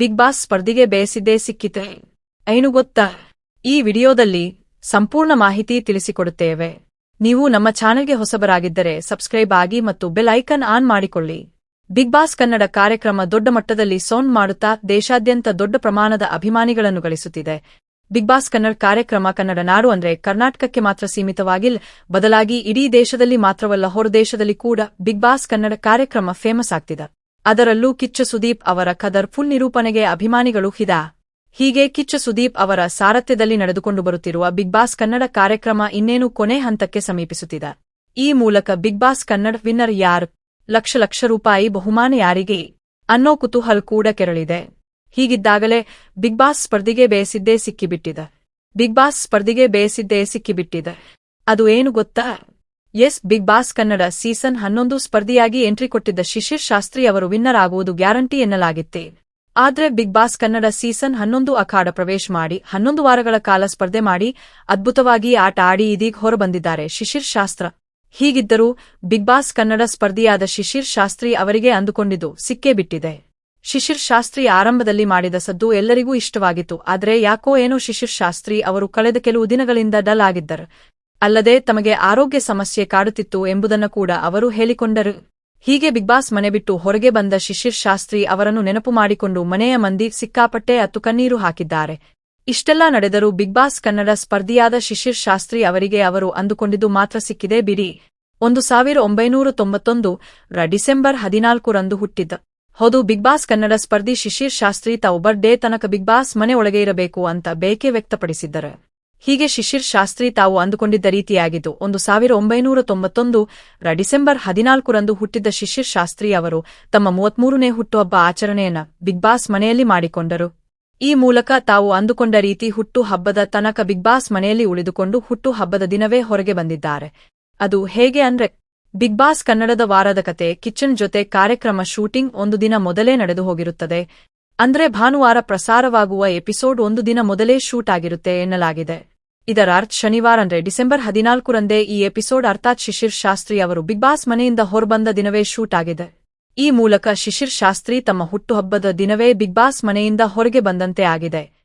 Big boss ಸ್ಪರ್ಧಿಗೆ ಬೇಸಿದ್ದೇ ಸಿಕ್ಕಿತೆ. ಐನು ಗೊತ್ತಾ? ಈ ವಿಡಿಯೋದಲ್ಲಿ ಸಂಪೂರ್ಣ ಮಾಹಿತಿ ತಿಳಿಸಿಕೊಡುತ್ತೇವೆ. ನೀವು ನಮ್ಮ ಚಾನೆಲ್ಗೆ ಹೊಸಬರಾಗಿದ್ದರೆ ಸಬ್ಸ್ಕ್ರೈಬ್ ಆಗಿ ಮತ್ತು ಬೆಲ್ ಐಕನ್ ಆನ್ ಮಾಡಿಕೊಳ್ಳಿ. ಬಿಗ್ ಬಾಸ್ ಕನ್ನಡ ಕಾರ್ಯಕ್ರಮ ದೊಡ್ಡ ಮಟ್ಟದಲ್ಲಿ ಸೌಂಡ್ ಮಾಡುತ್ತಾ ದೇಶಾದ್ಯಂತ ದೊಡ್ಡ ಪ್ರಮಾಣದ ಅಭಿಮಾನಿಗಳನ್ನು ಗಳಿಸುತ್ತಿದೆ. ಬಿಗ್ ಬಾಸ್ ಕನ್ನಡ ಕಾರ್ಯಕ್ರಮ ಕನ್ನಡ ನಾಡು ಅಂದ್ರೆ ಕರ್ನಾಟಕಕ್ಕೆ ಮಾತ್ರ ಸೀಮಿತವಾಗಿಲ್ಲ. ಬದಲಾಗಿ ಇಡೀ ದೇಶದಲ್ಲಿ ಮಾತ್ರವಲ್ಲ ಹೊರದೇಶದಲ್ಲಿ ಕೂಡ ಬಿಗ್ ಬಾಸ್ ಕನ್ನಡ ಕಾರ್ಯಕ್ರಮ ಫೇಮಸ್ ಆಗ್ತಿದೆ. ಅದರಲ್ಲೂ ಕಿಚ್ಚ ಸುದೀಪ್ ಅವರ ಕದರ್ ಫುಲ್ ನಿರೂಪಣೆಗೆ ಅಭಿಮಾನಿಗಳು ಹಿದ. ಹೀಗೆ ಕಿಚ್ಚ ಸುದೀಪ್ ಅವರ ಸಾರಥ್ಯದಲ್ಲಿ ನಡೆದುಕೊಂಡು ಬರುತ್ತಿರುವ ಬಿಗ್ ಬಾಸ್ ಕನ್ನಡ ಕಾರ್ಯಕ್ರಮ ಇನ್ನೇನು ಕೊನೆ ಹಂತಕ್ಕೆ ಸಮೀಪಿಸುತ್ತಿದೆ. ಈ ಮೂಲಕ ಬಿಗ್ ಬಾಸ್ ಕನ್ನಡ ವಿನ್ನರ್ ಯಾರ್? ಲಕ್ಷ ಲಕ್ಷ ರೂಪಾಯಿ ಬಹುಮಾನ ಯಾರಿಗೆ? ಅನ್ನೋ ಕುತೂಹಲ್ ಕೂಡ ಕೆರಳಿದೆ. ಹೀಗಿದ್ದಾಗಲೇ ಬಿಗ್ ಬಾಸ್ ಸ್ಪರ್ಧಿಗೆ ಬೇಯಿಸಿದ್ದೇ ಸಿಕ್ಕಿಬಿಟ್ಟಿದೆ. ಬಿಗ್ ಬಾಸ್ ಸ್ಪರ್ಧಿಗೆ ಬೇಯಿಸಿದ್ದೇ ಸಿಕ್ಕಿಬಿಟ್ಟಿದೆ. ಅದು ಏನು ಗೊತ್ತಾ? Yes, big boss Kannada season ಹನ್ನೊಂದು ಸ್ಪರ್ಧಿಯಾಗಿ ಎಂಟ್ರಿ ಕೊಟ್ಟಿದ್ದ ಶಿಶಿರ್ ಶಾಸ್ತ್ರಿ ಅವರು ವಿನ್ನರ್ ಆಗುವುದು ಗ್ಯಾರಂಟಿ ಎನ್ನಲಾಗಿತ್ತೆ. ಆದ್ರೆ ಬಿಗ್ ಬಾಸ್ ಕನ್ನಡ ಸೀಸನ್ ಹನ್ನೊಂದು ಅಖಾಡ ಪ್ರವೇಶ ಮಾಡಿ, ಹನ್ನೊಂದು ವಾರಗಳ ಕಾಲ ಸ್ಪರ್ಧೆ ಮಾಡಿ, ಅದ್ಭುತವಾಗಿ ಆಟ ಆಡಿ ಇದೀಗ ಹೊರಬಂದಿದ್ದಾರೆ ಶಿಶಿರ್ ಶಾಸ್ತ್ರ. ಹೀಗಿದ್ದರೂ, ಬಿಗ್ ಬಾಸ್ ಕನ್ನಡ ಸ್ಪರ್ಧಿಯಾದ ಶಿಶಿರ್ ಶಾಸ್ತ್ರಿ ಅವರಿಗೆ ಅಂದುಕೊಂಡಿದ್ದು ಸಿಕ್ಕೇ ಬಿಟ್ಟಿದೆ. ಶಿಶಿರ್ ಶಾಸ್ತ್ರಿ ಆರಂಭದಲ್ಲಿ ಮಾಡಿದ ಸದ್ದು ಎಲ್ಲರಿಗೂ ಇಷ್ಟವಾಗಿತ್ತು, ಆದರೆ ಯಾಕೋ ಏನೋ ಶಿಶಿರ್ ಶಾಸ್ತ್ರಿ ಅವರು ಕಳೆದ ಕೆಲವು ದಿನಗಳಿಂದ ಡಲ್ ಆಗಿದ್ದರು. ಅಲ್ಲದೆ ತಮಗೆ ಆರೋಗ್ಯ ಸಮಸ್ಯೆ ಕಾಡುತ್ತಿತ್ತು ಎಂಬುದನ್ನು ಕೂಡ ಅವರು ಹೇಳಿಕೊಂಡರು. ಹೀಗೆ ಬಿಗ್ ಬಾಸ್ ಮನೆ ಬಿಟ್ಟು ಹೊರಗೆ ಬಂದ ಶಿಶಿರ್ ಶಾಸ್ತ್ರಿ ಅವರನ್ನು ನೆನಪು ಮಾಡಿಕೊಂಡು ಮನೆಯ ಮಂದಿ ಸಿಕ್ಕಾಪಟ್ಟೆ ಅತ್ತು ಕಣ್ಣೀರು ಹಾಕಿದ್ದಾರೆ. ಇಷ್ಟೆಲ್ಲ ನಡೆದರೂ ಬಿಗ್ ಬಾಸ್ ಕನ್ನಡ ಸ್ಪರ್ಧಿಯಾದ ಶಿಶಿರ್ ಶಾಸ್ತ್ರಿ ಅವರಿಗೆ ಅವರು ಅಂದುಕೊಂಡಿದ್ದು ಮಾತ್ರ ಸಿಕ್ಕಿದೆ ಬಿಡಿ. ಒಂದು ಸಾವಿರ ಒಂಬೈನೂರ ತೊಂಬತ್ತೊಂದು ರ ಡಿಸೆಂಬರ್ ಹದಿನಾಲ್ಕರಂದು ಹುಟ್ಟಿದ್ದ. ಹೌದು, ಬಿಗ್ ಬಾಸ್ ಕನ್ನಡ ಸ್ಪರ್ಧಿ ಶಿಶಿರ್ ಶಾಸ್ತ್ರಿ ತಾವು ಬರ್ಡೇ ತನಕ ಬಿಗ್ ಬಾಸ್ ಮನೆ ಒಳಗೆ ಇರಬೇಕು ಅಂತ ಬೇಕೆ ವ್ಯಕ್ತಪಡಿಸಿದ್ದರು. ಹೀಗೆ ಶಿಶಿರ್ ಶಾಸ್ತ್ರಿ ತಾವು ಅಂದುಕೊಂಡಿದ್ದ ರೀತಿಯಾಗಿದ್ದು, ಒಂದು ಸಾವಿರ ಒಂಬೈನೂರ ತೊಂಬತ್ತೊಂದು ರ ಡಿಸೆಂಬರ್ ಹದಿನಾಲ್ಕರಂದು ಹುಟ್ಟಿದ್ದ ಶಿಶಿರ್ ಶಾಸ್ತ್ರಿ ಅವರು ತಮ್ಮ ಮೂವತ್ಮೂರನೇ ಹುಟ್ಟುಹಬ್ಬ ಆಚರಣೆಯನ್ನ ಬಿಗ್ ಬಾಸ್ ಮನೆಯಲ್ಲಿ ಮಾಡಿಕೊಂಡರು. ಈ ಮೂಲಕ ತಾವು ಅಂದುಕೊಂಡ ರೀತಿ ಹುಟ್ಟು ಹಬ್ಬದ ತನಕ ಬಿಗ್ ಬಾಸ್ ಮನೆಯಲ್ಲಿ ಉಳಿದುಕೊಂಡು ಹುಟ್ಟು ಹಬ್ಬದ ದಿನವೇ ಹೊರಗೆ ಬಂದಿದ್ದಾರೆ. ಅದು ಹೇಗೆ ಅಂದ್ರೆ, ಬಿಗ್ ಬಾಸ್ ಕನ್ನಡದ ವಾರದ ಕತೆ, ಕಿಚನ್ ಜೊತೆ ಕಾರ್ಯಕ್ರಮ ಶೂಟಿಂಗ್ ಒಂದು ದಿನ ಮೊದಲೇ ನಡೆದು ಹೋಗಿರುತ್ತದೆ. ಅಂದ್ರೆ ಭಾನುವಾರ ಪ್ರಸಾರವಾಗುವ ಎಪಿಸೋಡ್ ಒಂದು ದಿನ ಮೊದಲೇ ಶೂಟ್ ಆಗಿರುತ್ತೆ ಎನ್ನಲಾಗಿದೆ. ಇದರ ಅರ್ಥ ಶನಿವಾರ ಅಂದ್ರೆ ಡಿಸೆಂಬರ್ ಹದಿನಾಲ್ಕರಂದೇ ಈ ಎಪಿಸೋಡ್ ಅರ್ಥಾತ್ ಶಿಶಿರ್ ಶಾಸ್ತ್ರಿ ಅವರು ಬಿಗ್ ಬಾಸ್ ಮನೆಯಿಂದ ಹೊರಬಂದ ದಿನವೇ ಶೂಟ್ ಆಗಿದೆ. ಈ ಮೂಲಕ ಶಿಶಿರ್ ಶಾಸ್ತ್ರಿ ತಮ್ಮ ಹುಟ್ಟುಹಬ್ಬದ ದಿನವೇ ಬಿಗ್ ಬಾಸ್ ಮನೆಯಿಂದ ಹೊರಗೆ ಬಂದಂತೆ ಆಗಿದೆ.